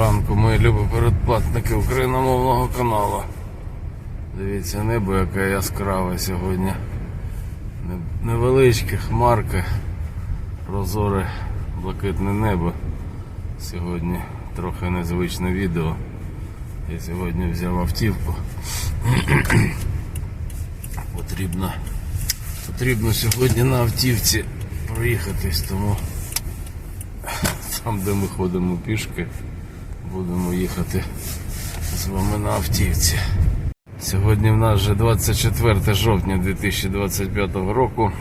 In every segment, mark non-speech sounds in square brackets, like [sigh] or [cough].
ранку, мої любі передплатники україномовного каналу. Дивіться, небо яке яскраве сьогодні. Не- Невеличке, хмарки, прозоре, блакитне небо. Сьогодні трохи незвичне відео. Я сьогодні взяв автівку. [clears throat] Потрібно, потрібно сьогодні на автівці проїхатись, тому там, де ми ходимо пішки, будемо їхати з вами на автівці. Сьогодні в нас вже 24 жовтня 2025 року.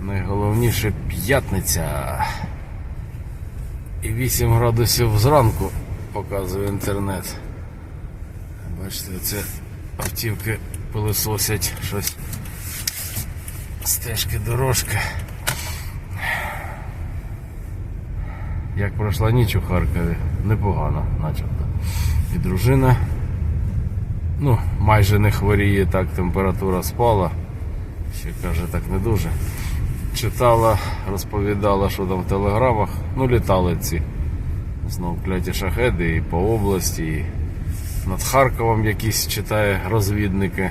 Найголовніше п'ятниця. І 8 градусів зранку показує інтернет. Бачите, це автівки пилисосять щось. Стежки, дорожки. Як пройшла ніч у Харкові, непогано, начебто. І дружина ну, майже не хворіє, так температура спала. Ще каже, так не дуже. Читала, розповідала, що там в телеграмах. Ну, літали ці. Знов кляті шахеди і по області, і над Харковом якісь читає розвідники.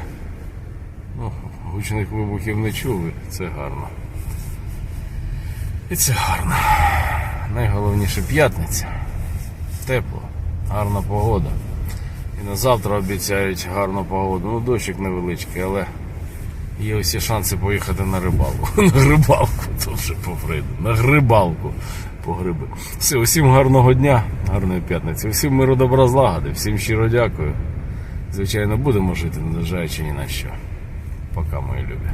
Ну, гучних вибухів не чули, це гарно. І це гарно. Найголовніше п'ятниця. Тепло, гарна погода. І на завтра обіцяють гарну погоду. Ну, дощик невеличкий, але є усі шанси поїхати на рибалку. [laughs] На рибалку, то вже по На грибалку по гриби. Все, усім гарного дня, гарної п'ятниці. Усім миру добра злагоди, всім щиро дякую. Звичайно, будемо жити, незважаючи ні на що. Пока, мої любі.